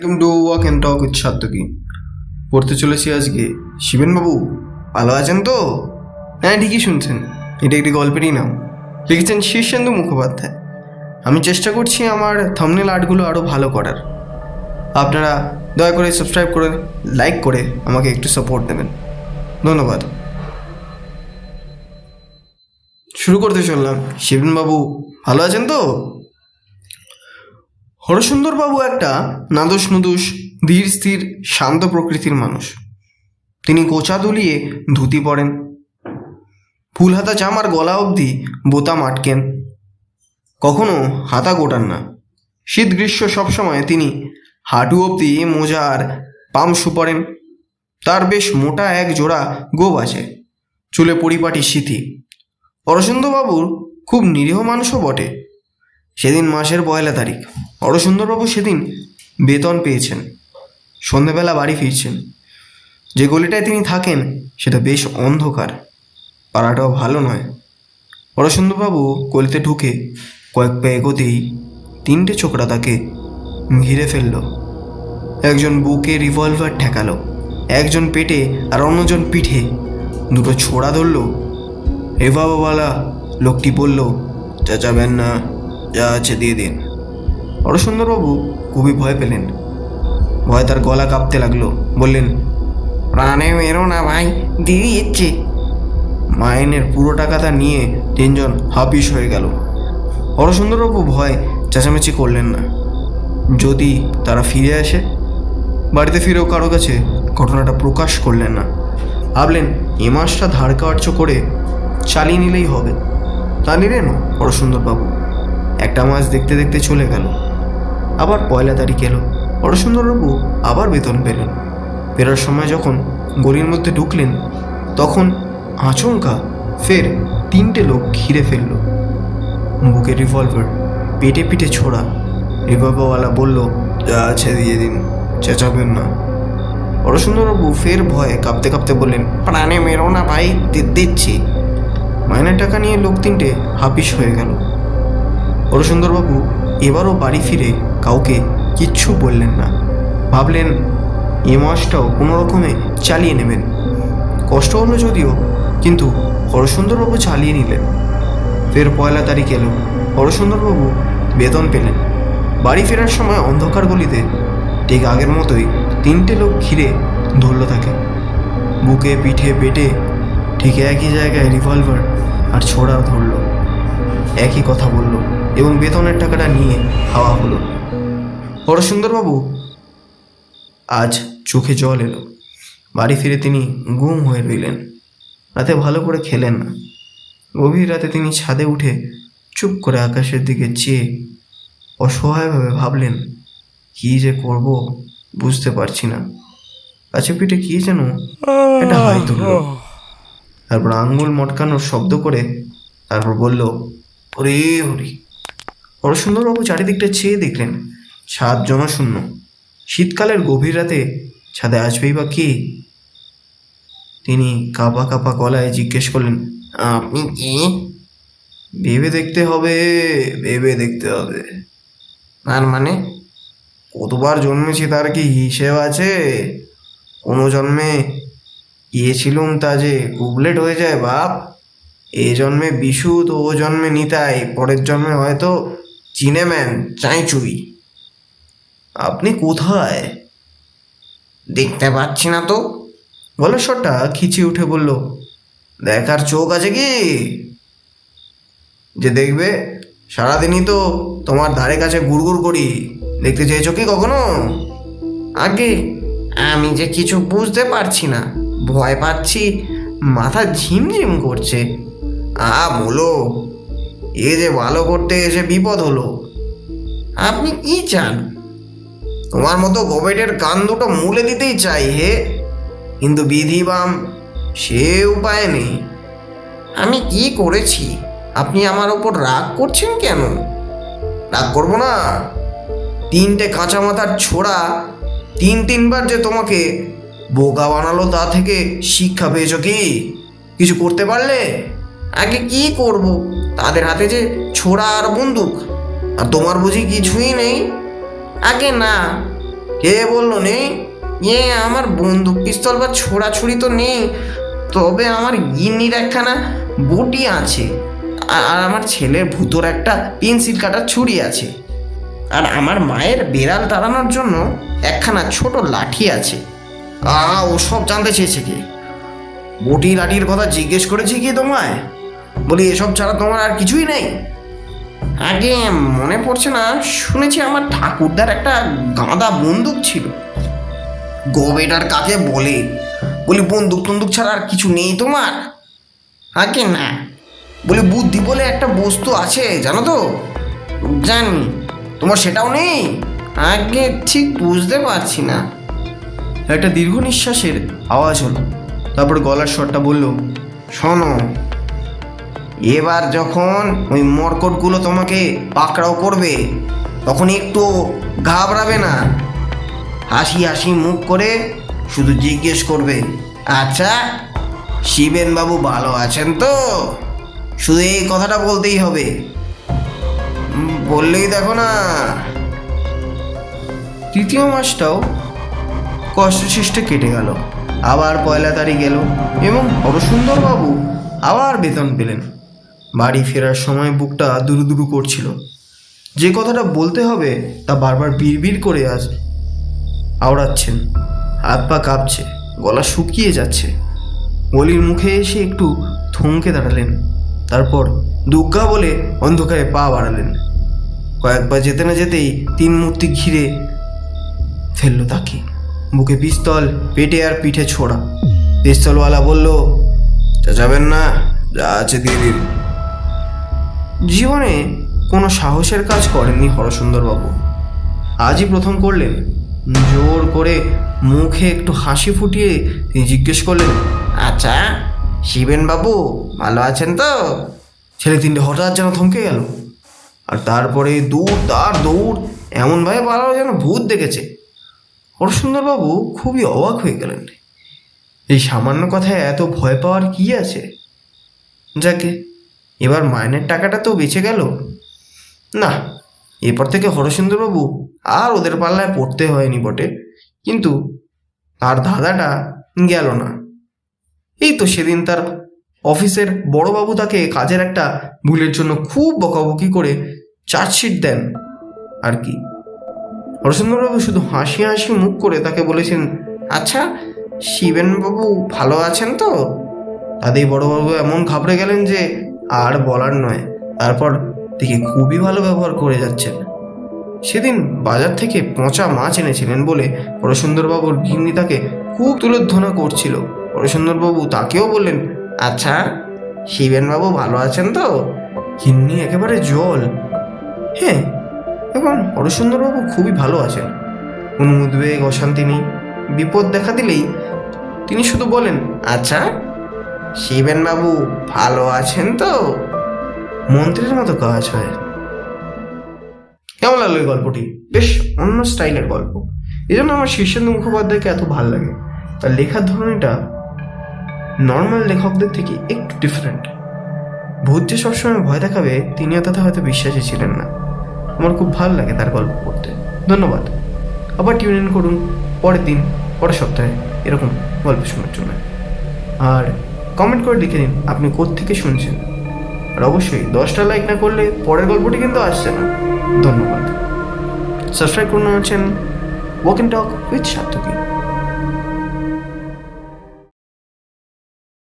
Welcome to walk and talk with Satwiki পড়তে চলেছি আজকে। শিবেনবাবু ভালো আছেন তো? হ্যাঁ ঠিকই শুনছেন। এটা একটি গল্পেরই নাম। লিখেছেন শীর্ষেন্দু মুখোপাধ্যায়। আমি চেষ্টা করছি আমার থামনেল আর্টগুলো আরও ভালো করার। আপনারা দয়া করে সাবস্ক্রাইব করে লাইক করে আমাকে একটু সাপোর্ট দেবেন। ধন্যবাদ। শুরু করতে চললাম। শিবেনবাবু ভালো আছেন তো? হরসুন্দরবাবু একটা নাদুস নুদুস ধীর স্থির শান্ত প্রকৃতির মানুষ। তিনি গোচা দুলিয়ে ধুতি পরেন। ফুল হাতা জামার গলা অবধি বোতাম আটকেন। কখনো হাতা গোটান না। শীত গ্রীষ্ম সবসময় তিনি হাঁটু অবধি মোজা আর পামসু পরেন তার বেশ মোটা এক জোড়া গোব আছে, চুলে পরিপাটি স্মৃতি হরসুন্দরবাবুর খুব নিরীহ মানুষও বটে। সেদিন মাসের পয়লা তারিখ। হরসুন্দরবাবু সেদিন বেতন পেয়েছেন। সন্ধেবেলা বাড়ি ফিরছেন। যে গলিটায় তিনি থাকেন, সেটা বেশ অন্ধকার। পাড়াটাও ভালো নয়। হরসুন্দরবাবু গলিতে ঢুকে কয়েক পা এগোতেই তিনটে ছোকরা তাকে ঘিরে ফেলল। একজন বুকে রিভলভার ঠেকালো, একজন পেটে আর অন্যজন পিঠে। দুটো ছোড়া ধরল। রেভাবাওয়ালা লোকটি বলল, চেঁচাবেন না যা আছে দিয়ে দিন। হরসুন্দরবাবু খুবই ভয় পেলেন। ভয় তার গলা কাঁপতে লাগল। বললেন, প্রাণে মেরো না ভাই দিয়ে ইচ্ছে মাইনের পুরো টাকাটা নিয়ে তিনজন হাপিস হয়ে গেল। হরসুন্দরবাবু ভয় চেঁচামেচি করলেন না। যদি তারা ফিরে আসে, বাড়িতে ফিরেও কারও কাছে ঘটনাটা প্রকাশ করলেন না। ভাবলেন, এ মাসটা ধার কার্য করে চালিয়ে নিলেই হবে। তা নিলেন হরসুন্দরবাবু একটা মাস দেখতে দেখতে চলে গেল। আবার পয়লা তারিখ এলো। হরসুন্দরবাবু আবার বেতন পেলেন। ফেরার সময় যখন গলির মধ্যে ঢুকলেন, তখন আচমকা ফের তিনটে লোক ঘিরে ফেলল। বুকে রিভলভার পেটে পিঠে ছোড়া। রিভলভারওয়ালা বলল, যা আছে দিয়ে দিন, চেঁচাবেন না। হরসুন্দরবাবু ফের ভয়ে কাঁপতে কাঁপতে বললেন, প্রাণে মেরো না ভাই দিচ্ছি। মাইনের টাকা নিয়ে লোক তিনটে হাপিস হয়ে গেল। হরসুন্দরবাবু এবারও বাড়ি ফিরে কাউকে কিচ্ছু বললেন না। ভাবলেন, এ মাসটাও কোনো রকমে চালিয়ে নেবেন। কষ্ট হলো যদিও, কিন্তু হরসুন্দরবাবু চালিয়ে নিলেন। ফের পয়লা তারিখ এলো। হরসুন্দরবাবু বেতন পেলেন। বাড়ি ফেরার সময় অন্ধকার গলিতে ঠিক আগের মতোই তিনটে লোক ঘিরে ধরল তাকে। বুকে পিঠে পেটে ঠিক একই জায়গায় রিভলভার আর ছোড়া ধরলো। একই কথা বলল। এবং বেতনের টাকাটা নিয়ে হাওয়া হলো। হরসুন্দরবাবু আজ চোখে জল এলো। বাড়ি ফিরে তিনি গুম হয়ে রইলেন। রাতে ভালো করে খেলেন না। গভীর রাতে তিনি ছাদে উঠে চুপ করে আকাশের দিকে চেয়ে অসহায়ভাবে ভাবলেন, কি যে করব বুঝতে পারছি না। কাছে পিঠে কি যেন এটা হাই তুললো তারপর আঙ্গুল মটকানোর শব্দ করে তারপর বলল হরি হরি হরসুন্দরবাবু চারিদিকটা চেয়ে দেখলেন, ছাদ জনশূন্য। শীতকালের গভীর রাতে ছাদে আসবেই বা কে? তিনি কাপা কাপা গলায় জিজ্ঞেস করলেন, আপনি কি? ভেবে দেখতে হবে, ভেবে দেখতে হবে। তার মানে কতবার জন্মেছি তার কি হিসেব আছে? কোনো জন্মে গিয়েছিলুম তা যে কুবলেট হয়ে যায়, বাপ? এ জন্মে বিশুদ ও জন্মে নিতাই, পরের জন্মে হয়তো চিনেম্যান চাইচুই। আপনি কোথায়? দেখতে পাচ্ছি না তো। গলেশ্বরটা খিচে উঠে বলল, দেখার চোখ আছে কি? যে দেখবে, সারাদিনই তো তোমার ধারে কাছে গুড়গুড় করি। দেখতে চেয়েছো কি কখনো? আগে আমি যে কিছু বুঝতে পারছি না, ভয় পাচ্ছি, মাথা ঝিমঝিম করছে। আ, বলো। এ যে ভালো করতে এসে বিপদ হলো। আপনি কি চান? তোমার মতো গোবেটের কান দুটো মুলে দিতেই চাই হে। কিন্তু বিধি বাম সে উপায় নেই। আমি কি করেছি? আপনি আমার ওপর রাগ করছেন কেন? রাগ করব না। তিনটে কাঁচা মাথার ছোড়া, তিন তিনবার যে তোমাকে বোকা বানালো তা থেকে শিক্ষা পেয়েছ কি? কিছু করতে পারলে? আগে কি করব? তাদের হাতে যে ছোড়া আর বন্দুক, আর তোমার বুঝি কিছুই নেই? আগে না। কে বলল নেই? এ আমার বন্দুক পিস্তল বা ছোড়া ছোড়াছুড়ি তো নেই, তবে আমার গিন্নির একখানা বটি আছে, আর আমার ছেলের ভূতর একটা পেন্সিল কাটার ছুরি আছে, আর আমার মায়ের বেড়াল তাড়ানোর জন্য একখানা ছোট লাঠি আছে। আ ও সব জানতে চেয়েছে কি? বটি লাঠির কথা জিজ্ঞেস করেছি কি তোমায়? বলি, এসব ছাড়া তোমার আর কিছুই নেই? আগে মনে পড়ছে না, শুনেছি আমার ঠাকুরদার একটা গাঁদা বন্দুক ছিল। গবেটার কাকে বলে? বলি, বন্দুক টন্দুক ছাড়া আর কিছু নেই তোমার? আগে না। বলি, বুদ্ধি বলে একটা বস্তু আছে, জানো তো? জানি। তোমার সেটাও নেই? আগে ঠিক বুঝতে পারছি না। একটা দীর্ঘ নিঃশ্বাসের আওয়াজ হলো। তারপর গলার স্বরটা বলল, শোনো এবার যখন ওই মরকটগুলো তোমাকে পাকড়াও করবে, তখন একটু ঘাবড়াবে না। হাসি হাসি মুখ করে শুধু জিজ্ঞেস করবে আচ্ছা শিবেন বাবু ভালো আছেন তো? শুধু এই কথাটা বলতেই হবে। বললেই দেখো না। তৃতীয় মাসটাও কষ্টসৃষ্টে কেটে গেল। আবার পয়লা তারিখ গেল এবং হরসুন্দরবাবু আবার বেতন পেলেন। বাড়ি ফেরার সময় বুকটা দুরু দুরু করছিল। যে কথাটা বলতে হবে তা বারবার বিড়বিড় করে আজ আওড়াচ্ছেন। হাত পা কাঁপছে, গলা শুকিয়ে যাচ্ছে। অলির মুখে এসে একটু থমকে দাঁড়ালেন। তারপর দুগ্গা বলে অন্ধকারে পা বাড়ালেন। কয়েকবার যেতে না যেতেই তিন মূর্তি ঘিরে ফেলল তাকে। বুকে পিস্তল, পেটে আর পিঠে ছোড়া। পিস্তলওয়ালা বলল যা যাবেন না, যা আছে দিয়ে দিন। জীবনে কোনো সাহসের কাজ করেননি হরসুন্দরবাবু। আজই প্রথম করলেন। জোর করে মুখে একটু হাসি ফুটিয়ে তিনি জিজ্ঞেস করলেন আচ্ছা শিবেন বাবু ভালো আছেন তো? ছেলে তিনটে হঠাৎ যেন থমকে গেল। আর তারপরে দৌড় তার দৌড় এমনভাবে পালালো যেন ভূত দেখেছে। হরসুন্দরবাবু খুবই অবাক হয়ে গেলেন। এই সামান্য কথায় এত ভয় পাওয়ার কি আছে? যাকে এবার মাইনের টাকাটা তো বেঁচে গেল। না, এরপর থেকে হরসুন্দরবাবু আর ওদের পাল্লায় পড়তে হয়নি বটে। কিন্তু আর দাদাটা গেল না। এই তো সেদিন তার অফিসের বড়বাবু তাকে কাজের একটা ভুলের জন্য খুব বকাবকি করে চার্জশিট দেন আর কি। হরসুন্দরবাবু শুধু হাসি হাসি মুখ করে তাকে বলেছেন আচ্ছা শিবেনবাবু ভালো আছেন তো? তাদের বড়বাবু এমন ঘাবড়ে গেলেন যে আর বলার নয়। তারপর দেখে খুবই ভালো ব্যবহার করে যাচ্ছেন। সেদিন বাজার থেকে পচা মাছ এনেছিলেন বলে হরসুন্দরবাবুর গিন্নি তাকে খুব তুলোধনা করছিল। হরসুন্দরবাবু তাকেও বললেন আচ্ছা শিবেনবাবু ভালো আছেন তো? গিন্নি একেবারে জল। হ্যাঁ এখন হরসুন্দরবাবু খুবই ভালো আছেন। কোনো উদ্বেগ, অশান্তি নেই। বিপদ দেখা দিলেই তিনি শুধু বলেন আচ্ছা শিবেনবাবু ভালো আছেন তো? মন্ত্রীর মতো কাজ হয়। কেমন লাগল এই গল্পটি? বেশ অন্য স্টাইলের গল্প। এই জন্য আমার শীর্ষেন্দু মুখোপাধ্যায়কে এত ভালো লাগে। তার লেখার ধরনটা নর্মাল লেখকদের থেকে একটু ডিফারেন্ট ভূত যে সবসময় ভয় দেখাবে, তিনি তাতে হয়তো বিশ্বাসী ছিলেন না। আমার খুব ভালো লাগে তার গল্প পড়তে। ধন্যবাদ। আবার টিউন ইন করুন। পরের দিন, পরের সপ্তাহে এরকম গল্প শোনার জন্য। আর কমেন্ট করে লিখে দিন আপনি কোত্থেকে শুনছেন। আর অবশ্যই দশটা লাইক না করলে পরের গল্পটি কিন্তু আসছে না। ধন্যবাদ। সাবস্ক্রাইব করুন আমার channel walk talk with Sarthaki.